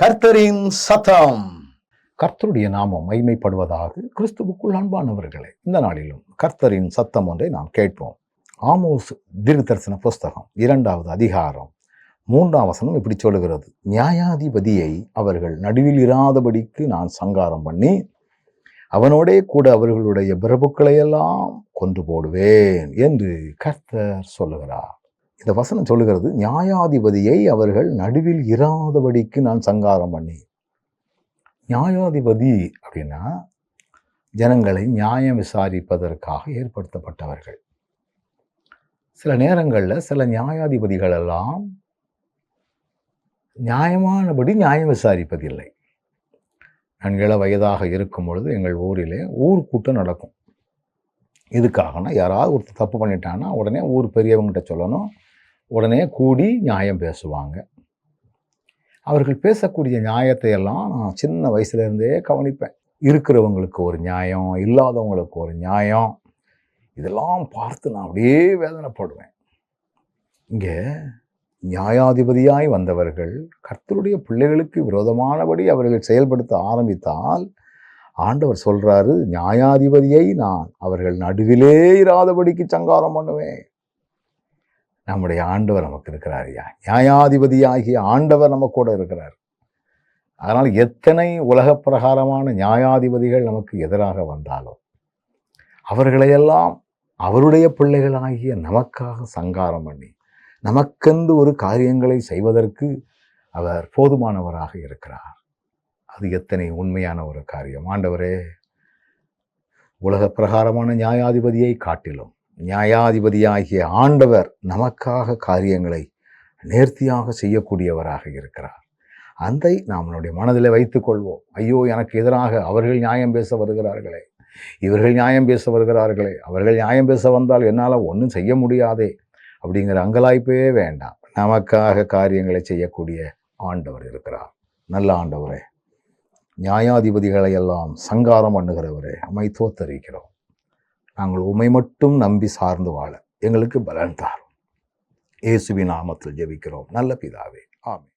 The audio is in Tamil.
கர்த்தரின் சத்தம். கர்த்தருடைய நாமம் மைமைப்படுவதாக கிறிஸ்துவுக்குள் அன்பானவர்களே இந்த நாளிலும் கர்த்தரின் சத்தம் ஒன்றை நாம் கேட்போம். ஆமோஸ் தீர்க்கதரிசன புஸ்தகம் இரண்டாவது அதிகாரம் மூன்றாம் வசனம் இப்படி சொல்லுகிறது. நியாயாதிபதியை அவர்கள் நடுவில் இராதபடிக்கு நான் சங்காரம் பண்ணி அவனோடே கூட அவர்களுடைய பிரபுக்களையெல்லாம் கொன்று போடுவேன் என்று கர்த்தர் சொல்லுகிறார். இந்த வசனம் சொல்லுகிறது நியாயாதிபதியை அவர்கள் நடுவில் இராதபடிக்கு நான் சங்காரம் பண்ணி நியாயாதிபதி அப்படின்னா ஜனங்களை நியாயம் விசாரிப்பதற்காக ஏற்படுத்தப்பட்டவர்கள். சில நேரங்களில் சில நியாயாதிபதிகள் எல்லாம் நியாயமானபடி நியாயம் விசாரிப்பதில்லை. நான் இள வயதாக இருக்கும் பொழுது எங்கள் ஊரிலே ஊர் கூட்டம் நடக்கும். இதுக்காகனா யாராவது ஒருத்தர் தப்பு பண்ணிட்டாங்கன்னா உடனே ஊர் பெரியவங்ககிட்ட சொல்லணும் உடனே கூடி நியாயம் பேசுவாங்க. அவர்கள் பேசக்கூடிய நியாயத்தை எல்லாம் நான் சின்ன வயசுலேருந்தே கவனிப்பேன். இருக்கிறவங்களுக்கு ஒரு நியாயம் இல்லாதவங்களுக்கு ஒரு நியாயம். இதெல்லாம் பார்த்து நான் அப்படியே வேதனைப்படுவேன். இங்கே நியாயாதிபதியாய் வந்தவர்கள் கர்த்தருடைய பிள்ளைகளுக்கு விரோதமானபடி அவர்கள் செயல்படுத்த ஆரம்பித்தால் ஆண்டவர் சொல்கிறாரு நியாயாதிபதியை நான் அவர்கள் நடுவிலே இராதபடிக்கு சங்காரம் பண்ணுவேன். நம்முடைய ஆண்டவர் நமக்கு இருக்கிறார் ஐயா. நியாயாதிபதியாகிய ஆண்டவர் நம்ம கூட இருக்கிறார். அதனால் எத்தனை உலக பிரகாரமான நியாயாதிபதிகள் நமக்கு எதிராக வந்தாலும் அவர்களையெல்லாம் அவருடைய பிள்ளைகளாகிய நமக்காக சங்காரம் பண்ணி நமக்கென்று ஒரு காரியங்களை செய்வதற்கு அவர் போதுமானவராக இருக்கிறார். அது எத்தனை உண்மையான ஒரு காரியம். ஆண்டவரே உலக பிரகாரமான நியாயாதிபதியை காட்டிலும் நியாயாதிபதியாகிய ஆண்டவர் நமக்காக காரியங்களை நேர்த்தியாக செய்யக்கூடியவராக இருக்கிறார். அதை நாம் நம்முடைய மனதில் வைத்துக்கொள்வோம் ஐயோ எனக்கு எதிராக அவர்கள் நியாயம் பேச வருகிறார்களே. இவர்கள் நியாயம் பேச வருகிறார்களே. அவர்கள் நியாயம் பேச வந்தால் என்னால் ஒன்றும் செய்ய முடியாதே அப்படிங்கிற அங்கலாய்ப்பே வேண்டாம். நமக்காக காரியங்களை செய்யக்கூடிய ஆண்டவர் இருக்கிறார். நல்ல ஆண்டவரே நியாயாதிபதிகளை எல்லாம் சங்காரம் பண்ணுகிறவரே அமை தோத்தரிக்கிறோம் நாங்கள் உமை மட்டும் நம்பி சார்ந்து வாழ எங்களுக்கு பலன் தாரும். இயேசுவின் நாமத்தில் ஜெபிக்கிறோம். நல்ல பிதாவே. ஆமே